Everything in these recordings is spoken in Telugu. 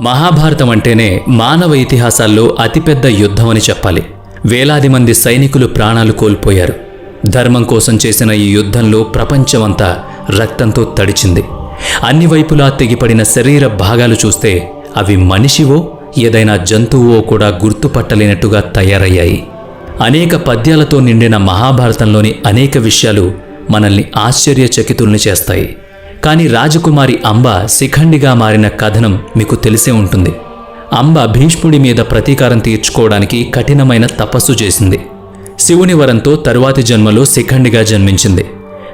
మహాభారతం అంటేనే మానవ ఇతిహాసాల్లో అతిపెద్ద యుద్ధం అని చెప్పాలి. వేలాది మంది సైనికులు ప్రాణాలు కోల్పోయారు. ధర్మం కోసం చేసిన ఈ యుద్ధంలో ప్రపంచమంతా రక్తంతో తడిచింది. అన్ని వైపులా తెగిపడిన శరీర భాగాలు చూస్తే అవి మనిషివో ఏదైనా జంతువో కూడా గుర్తుపట్టలేనట్టుగా తయారయ్యాయి. అనేక పద్యాలతో నిండిన మహాభారతంలోని అనేక విషయాలు మనల్ని ఆశ్చర్యచకితుల్ని చేస్తాయి. కానీ రాజకుమారి అంబ శిఖండిగా మారిన కథనం మీకు తెలిసే ఉంటుంది. అంబ భీష్ముడి మీద ప్రతీకారం తీర్చుకోవడానికి కఠినమైన తపస్సు చేసింది. శివుని వరంతో తరువాతి జన్మలో శిఖండిగా జన్మించింది.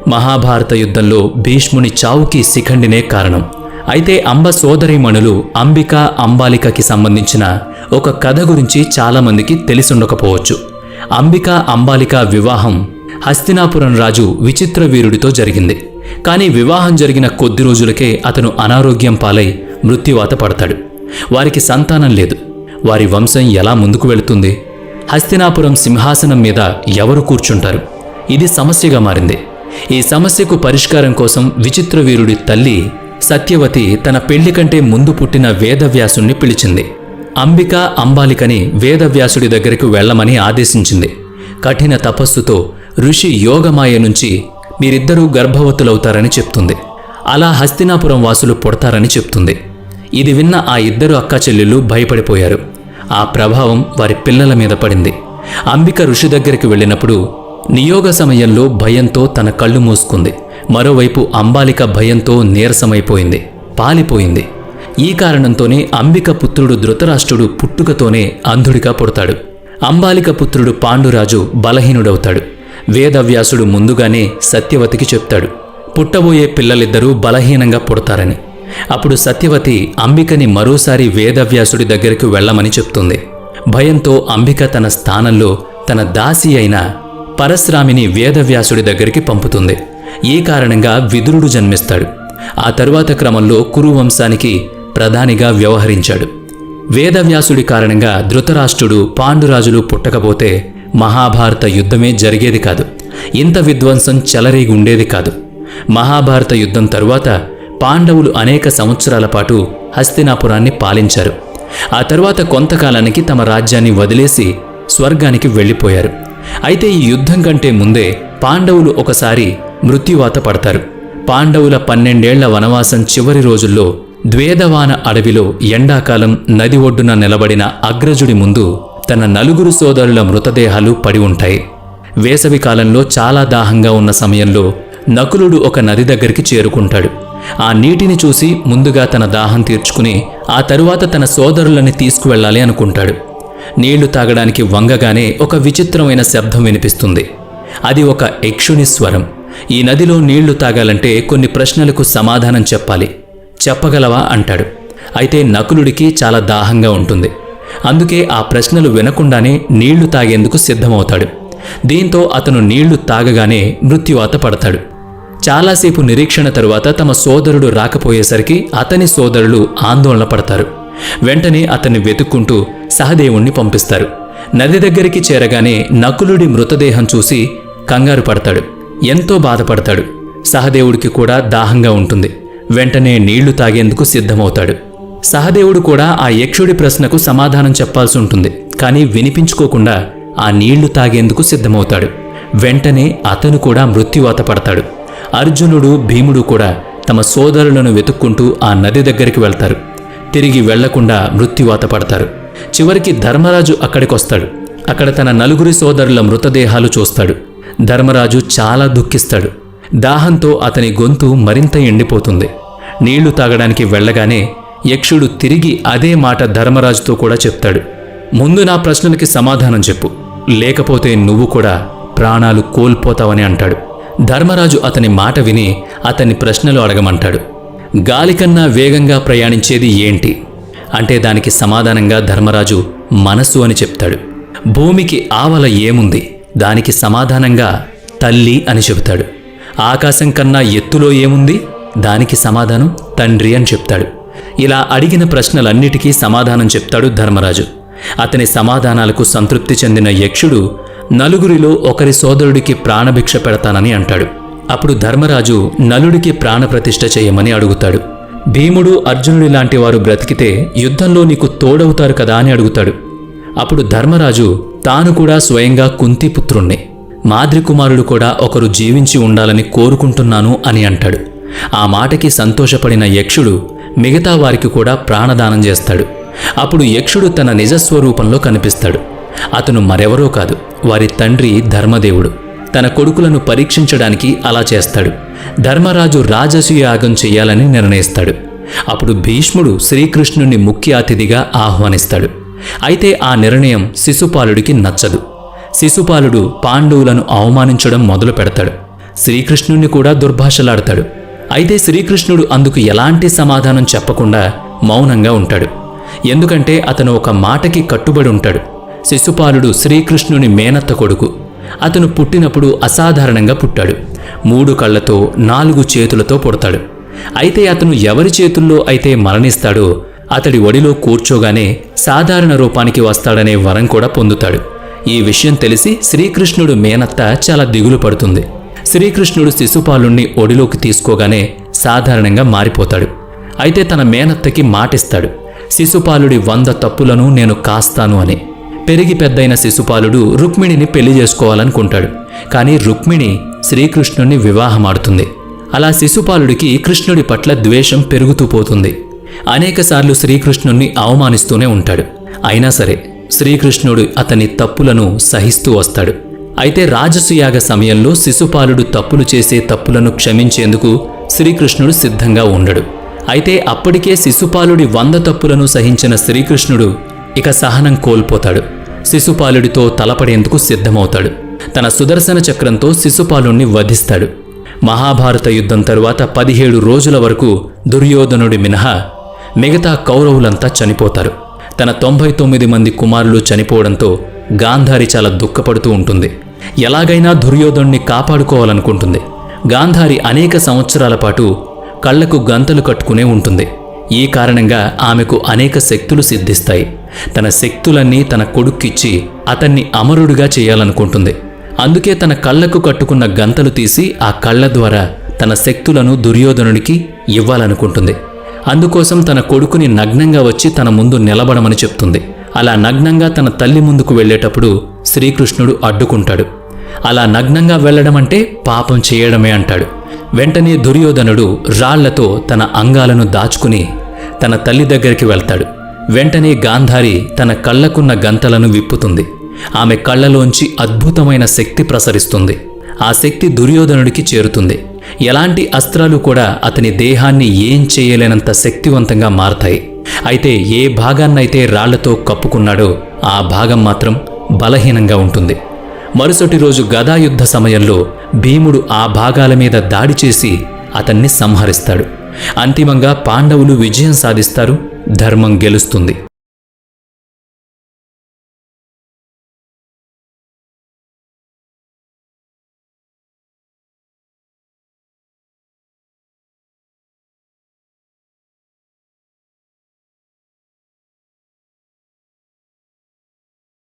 మహాభారత యుద్ధంలో భీష్ముని చావుకి శిఖండినే కారణం. అయితే అంబ సోదరీమణులు అంబిక అంబాలికకి సంబంధించిన ఒక కథ గురించి చాలామందికి తెలిసుండకపోవచ్చు. అంబిక అంబాలిక వివాహం హస్తినాపురం రాజు విచిత్ర వీరుడితో జరిగింది. కానీ వివాహం జరిగిన కొద్ది రోజులకే అతను అనారోగ్యం పాలై మృత్యువాత పడతాడు. వారికి సంతానం లేదు. వారి వంశం ఎలా ముందుకు వెళుతుంది? హస్తినాపురం సింహాసనం మీద ఎవరు కూర్చుంటారు? ఇది సమస్యగా మారింది. ఈ సమస్యకు పరిష్కారం కోసం విచిత్ర వీరుడి తల్లి సత్యవతి తన పెళ్ళి కంటే ముందు పుట్టిన వేదవ్యాసుణ్ణి పిలిచింది. అంబిక అంబాలికని వేదవ్యాసుడి దగ్గరికి వెళ్ళమని ఆదేశించింది. కఠిన తపస్సుతో ఋషి యోగమాయ నుంచి మీరిద్దరూ గర్భవతులవుతారని చెప్తుంది. అలా హస్తినాపురం వాసులు పుడతారని చెప్తుంది. ఇది విన్న ఆ ఇద్దరు అక్కా చెల్లెళ్ళు భయపడిపోయారు. ఆ ప్రభావం వారి పిల్లల మీద పడింది. అంబిక ఋషి దగ్గరికి వెళ్ళినప్పుడు నియోగ సమయంలో భయంతో తన కళ్ళు మూసుకుంది. మరోవైపు అంబాలిక భయంతో నీరసమైపోయింది. పాలిపోయింది. ఈ కారణంతోనే అంబిక పుత్రుడు ధృతరాష్ట్రుడు పుట్టుకతోనే అంధుడిగా పుడతాడు. అంబాలిక పుత్రుడు పాండురాజు బలహీనుడవుతాడు. వేదవ్యాసుడు ముందుగానే సత్యవతికి చెప్తాడు. పుట్టబోయే పిల్లలిద్దరూ బలహీనంగా పుడతారని. అప్పుడు సత్యవతి అంబికని మరోసారి వేదవ్యాసుడి దగ్గరికి వెళ్ళమని చెప్తుంది. భయంతో అంబిక తన స్థానంలో తన దాసి అయిన పరశ్రామిని వేదవ్యాసుడి దగ్గరికి పంపుతుంది. ఈ కారణంగా విదురుడు జన్మిస్తాడు. ఆ తరువాత క్రమంలో కురువంశానికి ప్రధానిగా వ్యవహరించాడు. వేదవ్యాసుడి కారణంగా ధృతరాష్ట్రుడు పాండురాజులు పుట్టకపోతే మహాభారత యుద్ధమే జరిగేది కాదు. ఇంత విధ్వంసం చెలరేగి ఉండేది కాదు. మహాభారత యుద్ధం తరువాత పాండవులు అనేక సంవత్సరాల పాటు హస్తినాపురాన్ని పాలించారు. ఆ తర్వాత కొంతకాలానికి తమ రాజ్యాన్ని వదిలేసి స్వర్గానికి వెళ్ళిపోయారు. అయితే ఈ యుద్ధం కంటే ముందే పాండవులు ఒకసారి మృత్యువాత పడతారు. పాండవుల పన్నెండేళ్ళ వనవాసం చివరి రోజుల్లో ద్వేదవాన అడవిలో ఎండాకాలం నది ఒడ్డున నిలబడిన అగ్రజుడి ముందు తన నలుగురు సోదరుల మృతదేహాలు పడి ఉంటాయి. వేసవి కాలంలో చాలా దాహంగా ఉన్న సమయంలో నకులుడు ఒక నది దగ్గరికి చేరుకుంటాడు. ఆ నీటిని చూసి ముందుగా తన దాహం తీర్చుకుని ఆ తరువాత తన సోదరులని తీసుకువెళ్ళాలి అనుకుంటాడు. నీళ్ళు తాగడానికి వంగగానే ఒక విచిత్రమైన శబ్దం వినిపిస్తుంది. అది ఒక యక్షుని స్వరం. ఈ నదిలో నీళ్ళు తాగాలంటే కొన్ని ప్రశ్నలకు సమాధానం చెప్పాలి. చెప్పగలవా? అంటాడు. అయితే నకులుడికి చాలా దాహంగా ఉంటుంది. అందుకే ఆ ప్రశ్నలు వినకుండానే నీళ్ళు తాగేందుకు సిద్ధమవుతాడు. దీంతో అతను నీళ్ళు తాగగానే మృత్యువాత పడతాడు. చాలాసేపు నిరీక్షణ తరువాత తమ సోదరుడు రాకపోయేసరికి అతని సోదరులు ఆందోళన పడతారు. వెంటనే అతన్ని వెతుక్కుంటూ సహదేవుణ్ణి పంపిస్తారు. నది దగ్గరికి చేరగానే నకులుడి మృతదేహం చూసి కంగారు పడతాడు. ఎంతో బాధపడతాడు. సహదేవుడికి కూడా దాహంగా ఉంటుంది. వెంటనే నీళ్ళు తాగేందుకు సిద్ధమవుతాడు. సహదేవుడు కూడా ఆ యక్షుడి ప్రశ్నకు సమాధానం చెప్పాల్సి ఉంటుంది. కానీ వినిపించుకోకుండా ఆ నీళ్ళు తాగేందుకు సిద్ధమవుతాడు. వెంటనే అతను కూడా మృత్యువాత పడతాడు. అర్జునుడు భీముడు కూడా తమ సోదరులను వెతుక్కుంటూ ఆ నది దగ్గరికి వెళ్తారు. తిరిగి వెళ్ళకుండా మృత్యువాత పడతారు. చివరికి ధర్మరాజు అక్కడికొస్తాడు. అక్కడ తన నలుగురి సోదరుల మృతదేహాలు చూస్తాడు. ధర్మరాజు చాలా దుఃఖిస్తాడు. దాహంతో అతని గొంతు మరింత ఎండిపోతుంది. నీళ్ళు తాగడానికి వెళ్ళగానే యక్షుడు తిరిగి అదే మాట ధర్మరాజుతో కూడా చెప్తాడు. ముందు నా ప్రశ్నలకి సమాధానం చెప్పు. లేకపోతే నువ్వు కూడా ప్రాణాలు కోల్పోతావని అంటాడు. ధర్మరాజు అతని మాట విని అతని ప్రశ్నలు అడగమంటాడు. గాలికన్నా వేగంగా ప్రయాణించేది ఏంటి? అంటే దానికి సమాధానంగా ధర్మరాజు మనస్సు అని చెప్తాడు. భూమికి ఆవల ఏముంది? దానికి సమాధానంగా తల్లి అని చెబుతాడు. ఆకాశం కన్నా ఎత్తులో ఏముంది? దానికి సమాధానం తండ్రి అని చెప్తాడు. ఇలా అడిగిన ప్రశ్నలన్నిటికీ సమాధానం చెప్తాడు ధర్మరాజు. అతని సమాధానాలకు సంతృప్తి చెందిన యక్షుడు నలుగురిలో ఒకరి సోదరుడికి ప్రాణభిక్ష పెడతానని అంటాడు. అప్పుడు ధర్మరాజు నలుడికి ప్రాణప్రతిష్ఠ చేయమని అడుగుతాడు. భీముడు అర్జునుడి లాంటి వారు బ్రతికితే యుద్ధంలో నీకు తోడవుతారు కదా అని అడుగుతాడు. అప్పుడు ధర్మరాజు తాను కూడా స్వయంగా కుంతిపుత్రుణ్ణి మాద్రి కుమారుడు కూడా ఒకరు జీవించి ఉండాలని కోరుకుంటున్నాను అని అంటాడు. ఆ మాటకి సంతోషపడిన యక్షుడు మిగతా వారికి కూడా ప్రాణదానం చేస్తాడు. అప్పుడు యక్షుడు తన నిజస్వరూపంలో కనిపిస్తాడు. అతను మరెవరో కాదు వారి తండ్రి ధర్మదేవుడు. తన కొడుకులను పరీక్షించడానికి అలా చేస్తాడు. ధర్మరాజు రాజసు యాగం చేయాలని నిర్ణయిస్తాడు. అప్పుడు భీష్ముడు శ్రీకృష్ణుని ముఖ్య అతిథిగా ఆహ్వానిస్తాడు. అయితే ఆ నిర్ణయం శిశుపాలుడికి నచ్చదు. శిశుపాలుడు పాండవులను అవమానించడం మొదలు పెడతాడు శ్రీకృష్ణుణ్ణి కూడా దుర్భాషలాడతాడు. అయితే శ్రీకృష్ణుడు అందుకు ఎలాంటి సమాధానం చెప్పకుండా మౌనంగా ఉంటాడు. ఎందుకంటే అతను ఒక మాటకి కట్టుబడి ఉంటాడు. శిశుపాలుడు శ్రీకృష్ణుని మేనత్త కొడుకు. అతను పుట్టినప్పుడు అసాధారణంగా పుట్టాడు. మూడు కళ్ళతో నాలుగు చేతులతో పుడతాడు. అయితే అతను ఎవరి చేతుల్లో అయితే మరణిస్తాడో అతడి ఒడిలో కూర్చోగానే సాధారణ రూపానికి వస్తాడనే వరం కూడా పొందుతాడు. ఈ విషయం తెలిసి శ్రీకృష్ణుడు మేనత్త చాలా దిగులు పడుతుంది. శ్రీకృష్ణుడు శిశుపాలుణ్ణి ఒడిలోకి తీసుకోగానే సాధారణంగా మారిపోతాడు. అయితే తన మేనత్తకి మాటిస్తాడు. శిశుపాలుడి వంద తప్పులను నేను కాస్తాను అని. పెరిగి పెద్దయిన శిశుపాలుడు రుక్మిణిని పెళ్ళి చేసుకోవాలనుకుంటాడు. కానీ రుక్మిణి శ్రీకృష్ణుణ్ణి వివాహమాడుతుంది. అలా శిశుపాలుడికి కృష్ణుడి పట్ల ద్వేషం పెరుగుతూ పోతుంది. అనేకసార్లు శ్రీకృష్ణుణ్ణి అవమానిస్తూనే ఉంటాడు. అయినా సరే శ్రీకృష్ణుడు అతని తప్పులను సహిస్తూ వస్తాడు. అయితే రాజసుయాగ సమయంలో శిశుపాలుడు తప్పులు చేసే తప్పులను క్షమించేందుకు శ్రీకృష్ణుడు సిద్ధంగా ఉండడు. అయితే అప్పటికే శిశుపాలుడి వంద తప్పులను సహించిన శ్రీకృష్ణుడు ఇక సహనం కోల్పోతాడు. శిశుపాలుడితో తలపడేందుకు సిద్ధమవుతాడు. తన సుదర్శన చక్రంతో శిశుపాలుణ్ణి వధిస్తాడు. మహాభారత యుద్ధం తరువాత పదిహేడు రోజుల వరకు దుర్యోధనుడి మినహా మిగతా కౌరవులంతా చనిపోతారు. తన తొంభై తొమ్మిది మంది కుమారులు చనిపోవడంతో గాంధారి చాలా దుఃఖపడుతూ ఉంటుంది. ఎలాగైనా దుర్యోధనుణ్ణి కాపాడుకోవాలనుకుంటుంది. గాంధారి అనేక సంవత్సరాల పాటు కళ్ళకు గంతలు కట్టుకునే ఉంటుంది. ఈ కారణంగా ఆమెకు అనేక శక్తులు సిద్ధిస్తాయి. తన శక్తులన్నీ తన కొడుక్కిచ్చి అతన్ని అమరుడుగా చేయాలనుకుంటుంది. అందుకే తన కళ్ళకు కట్టుకున్న గంతలు తీసి ఆ కళ్ళ ద్వారా తన శక్తులను దుర్యోధనుడికి ఇవ్వాలనుకుంటుంది. అందుకోసం తన కొడుకుని నగ్నంగా వచ్చి తన ముందు నిలబడమని చెప్తుంది. అలా నగ్నంగా తన తల్లి ముందుకు వెళ్ళేటప్పుడు శ్రీకృష్ణుడు అడ్డుకుంటాడు. అలా నగ్నంగా వెళ్ళడం అంటే పాపం చేయడమే అంటాడు. వెంటనే దుర్యోధనుడు రాళ్ళతో తన అంగాలను దాచుకుని తన తల్లి దగ్గరికి వెళ్తాడు. వెంటనే గాంధారి తన కళ్ళకున్న గంతలను విప్పుతుంది. ఆమె కళ్ళలోంచి అద్భుతమైన శక్తి ప్రసరిస్తుంది. ఆ శక్తి దుర్యోధనుడికి చేరుతుంది. ఎలాంటి అస్త్రాలు కూడా అతని దేహాన్ని ఏం చేయలేనంత శక్తివంతంగా మారతాయి. అయితే ఏ భాగాన్నైతే రాళ్ళతో కప్పుకున్నాడో ఆ భాగం మాత్రం బలహీనంగా ఉంటుంది. మరుసటి రోజు గదాయుద్ధ సమయంలో భీముడు ఆ భాగాల మీద దాడి చేసి అతన్ని సంహరిస్తాడు. అంతిమంగా పాండవులు విజయం సాధిస్తారు ధర్మం గెలుస్తుంది.